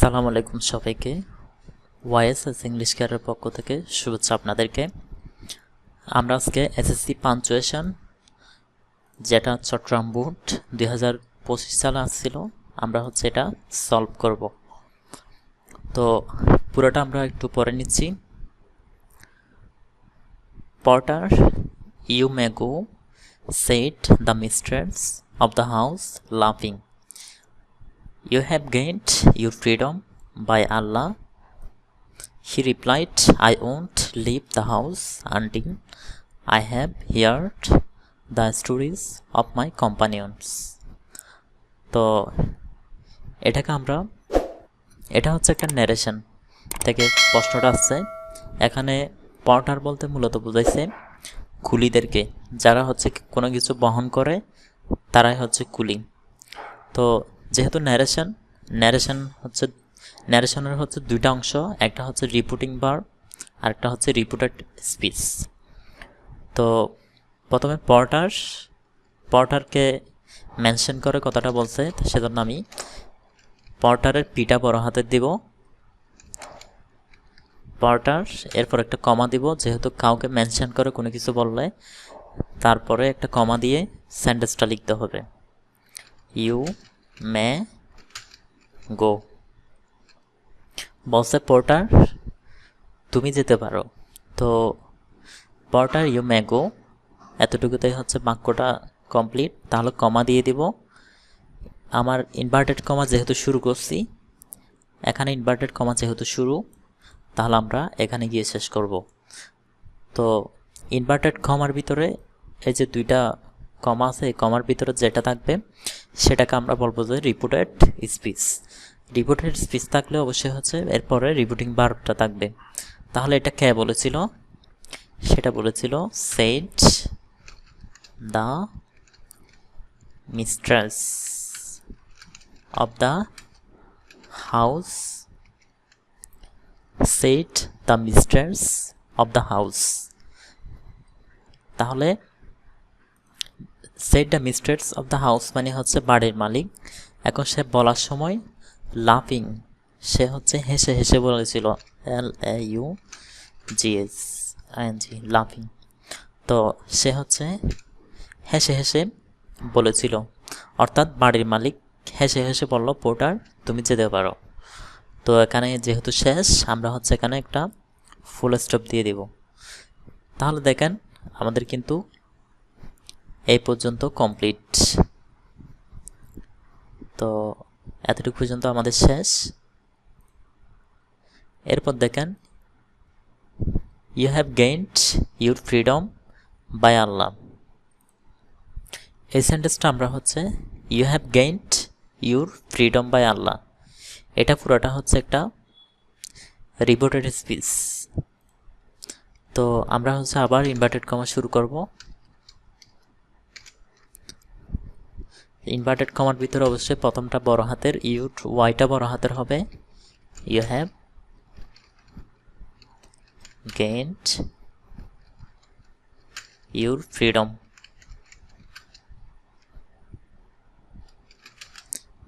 আসসালামু আলাইকুম সবাইকে। ওয়াইএসএস ইংলিশ কেয়ারের পক্ষ থেকে শুভেচ্ছা আপনাদেরকে। আমরা আজকে এসএসসি পাঞ্চুয়েশন যেটা চট্টগ্রাম বোর্ড দুই হাজার পঁচিশ সালে আসছিল, আমরা হচ্ছে এটা সলভ করব। তো পুরোটা আমরা একটু পরে নিচ্ছি। Porter you may go said the mistress of the house লাফিং You have gained your freedom by Allah. He replied, I won't leave the house until I have heard the stories of my companions. তো এটাকে আমরা এটা হচ্ছে একটা narration থেকে প্রশ্নটা আসছে এখানে পর্টার বলতে মূলত বোঝাইছে কুলিদেরকে যারা হচ্ছে কোনো কিছু বহন করে তারাই হচ্ছে কুলি তো যেহেতু ন্যারেশন ন্যারেশন হচ্ছে ন্যারেশনের হচ্ছে দুইটা অংশ, একটা হচ্ছে রিপোর্টিং বার আর একটা হচ্ছে রিপোর্টেড স্পিচ তো প্রথমে পর্টার পর্টারকে মেনশন করে কথাটা বলছে সেজন্য আমি পর্টারের পিটা বড় হাতের দিব। পর্টার এরপর একটা কমা দিব, যেহেতু কাউকে মেনশন করে কোনো কিছু বললে, তারপরে একটা কমা দিয়ে সেন্টেন্সটা লিখতে হবে। You may, go. বলছে পোর্টার, তুমি যেতে পারো। তো, পোর্টার, ইউ মে গো। এতটুকুতেই হচ্ছে বাক্যটা কমপ্লিট। তাহলে কমা দিয়ে দিব। আমার ইনভার্টেড কমা যেহেতু শুরু করছি, এখানে ইনভার্টেড কমা যেহেতু শুরু, তাহলে আমরা এখানে গিয়ে শেষ করব। তো ইনভার্টেড কমার ভিতরে এই যে দুইটা কমা আছে এই কমার ভিতরে যেটা থাকবে, সেটাকে আমরা বলব যে রিপোর্টেড স্পিচ রিপোর্টেড স্পিচ থাকলে অবশ্যই হচ্ছে এরপরে রিপোর্টিং বার্বটা থাকবে। তাহলে এটা কে বলেছিল? সেটা বলেছিল said the mistress of the house said the mistress of the house তাহলে said the mistress of the house মানে হচ্ছে বাড়ির মালিক, এখন সে বলার সময় লাফিং সে হচ্ছে হেসে হেসে বলেছিল L A U G H I N G লাফিং তো সে হচ্ছে হেসে হেসে বলেছিল, অর্থাৎ বাড়ির মালিক হেসে হেসে বলল, পোর্টার, তুমি যেতে পারো। তো এখানে যেহেতু শেষ, আমরা হচ্ছে এখানে একটা ফুল স্টপ দিয়ে দিব। তাহলে দেখেন, আমাদের কিন্তু এই পর্যন্ত কমপ্লিট তো এতটুকু পর্যন্ত আমাদের শেষ। এরপর দেখেন you have gained your freedom by Allah এই সেন্টেন্সটা আমরা হচ্ছে you have gained your freedom by Allah এটা পুরোটা হচ্ছে একটা রিপোর্টেড স্পিচ তো আমরা হচ্ছে আবার ইনভার্টেড কমা শুরু করব। ইনভার্টেড কমার ভিতরে অবশ্যই প্রথমটা বড় হাতের ইউ ওয়াইটা বড় হাতের হবে। You have gained your freedom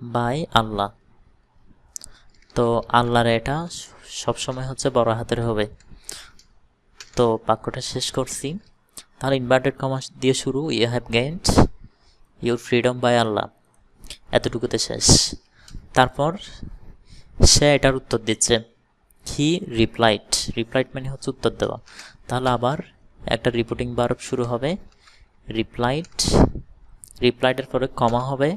by Allah তো আল্লাহর এটা সবসময় হচ্ছে বড় হাতের হবে। তো বাক্যটা শেষ করছি। তাহলে ইনভার্টেড কমা দিয়ে শুরু। You have gained your freedom by Allah এতটুকুতে শেষ। তারপর সে এটার উত্তর দিচ্ছে। হি রিপ্লাইট রিপ্লাইট মানে হচ্ছে উত্তর দেওয়া। তাহলে আবার একটা রিপোর্টিং বারব শুরু হবে। রিপ্লাইট রিপ্লাইটের পরে কমা হবে।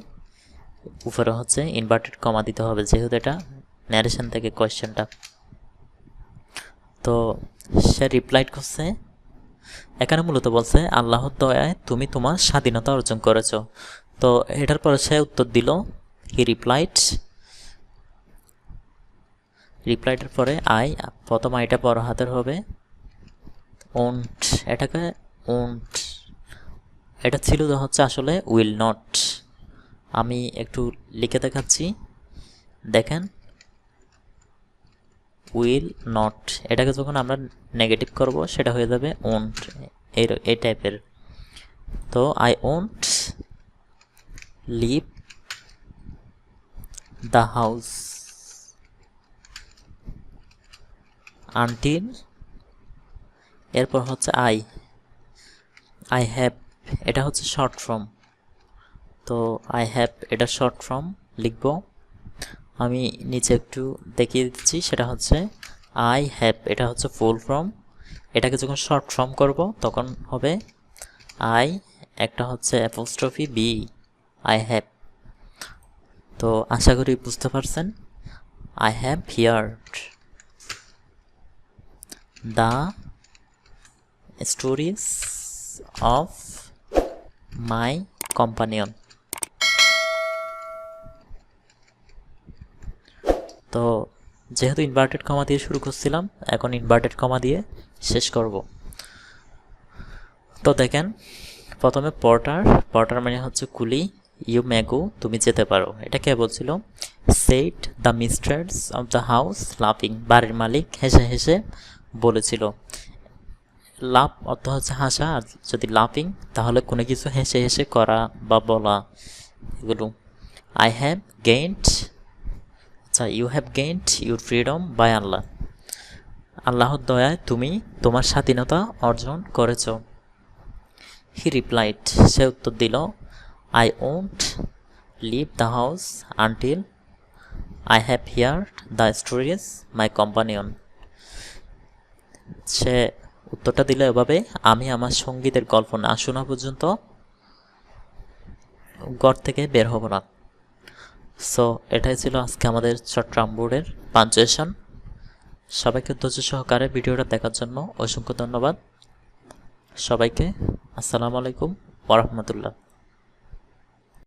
উপরে হচ্ছে ইনভার্টেড কমা দিতে হবে, যেহেতু এটা ন্যারেশন থেকে কোয়েশ্চেনটা তো সে রিপ্লাইট করছে। এখানে মূলত বলছে আল্লাহর দয়ায় তুমি তোমার স্বাধীনতা অর্জন করেছ। তো এটার পরে সে উত্তর দিল হি রিপ্লাইট রিপ্লাইটের পরে আই প্রথম আইটা বড় হাতের হবে। ওন্ট এটাকে ওন্ট এটা ছিল হচ্ছে আসলে উইল নট আমি একটু লিখে দেখাচ্ছি। দেখেন উইল নট এটাকে যখন আমরা নেগেটিভ করব, সেটা হয়ে যাবে ওন্ট এই এই টাইপের তো I won't leave the house until এরপর হচ্ছে আই আই হ্যাভ এটা হচ্ছে শর্ট ফর্ম তো আই হ্যাভ এটা শর্ট ফর্ম লিখব। আমি নিচে একটু দেখিয়ে দিচ্ছি, সেটা হচ্ছে আই হ্যাভ এটা হচ্ছে ফুল ফর্ম এটাকে যখন শর্ট ফর্ম করব, তখন হবে আই একটা হচ্ছে অ্যাপোস্ট্রফি বি আই হ্যাভ তো আশা করি বুঝতে পারছেন I have heard the stories of my companion তো যেহেতু ইনভার্টেড কমা দিয়ে শুরু করছিলাম, এখন ইনভার্টেড কমা দিয়ে শেষ করব। তো দেখেন, প্রথমে পর্টার পর্টার মানে হচ্ছে কুলি ইউ ম্যাগো তুমি যেতে পারো। এটা কে বলছিল? Said the mistress of the house লাফিং বাড়ির মালিক হেসে হেসে বলেছিল। লাভ অর্থ হচ্ছে হাসা, আর যদি লাফিং তাহলে কোনো কিছু হেসে হেসে করা বা বলা, এগুলো। আই হ্যাভ গেইন্ড আচ্ছা you have gained your freedom by Allah আল্লাহর দয়ায় তুমি তোমার স্বাধীনতা অর্জন করেছ। হি রিপ্লাইড সে উত্তর দিল I won't leave the house until I have hear the stories my companion সে উত্তরটা দিল এভাবে, আমি আমার সঙ্গীতের গল্প না শোনা পর্যন্ত ঘর থেকে বের হব না। সো এটাই ছিল আজকে আমাদের চট্টগ্রাম বোর্ডের পাঞ্চুয়েশন সবাইকে ধৈর্য সহকারে ভিডিওটা দেখার জন্য অসংখ্য ধন্যবাদ। সবাইকে আসসালামু আলাইকুম ওরহমতুল্লাহ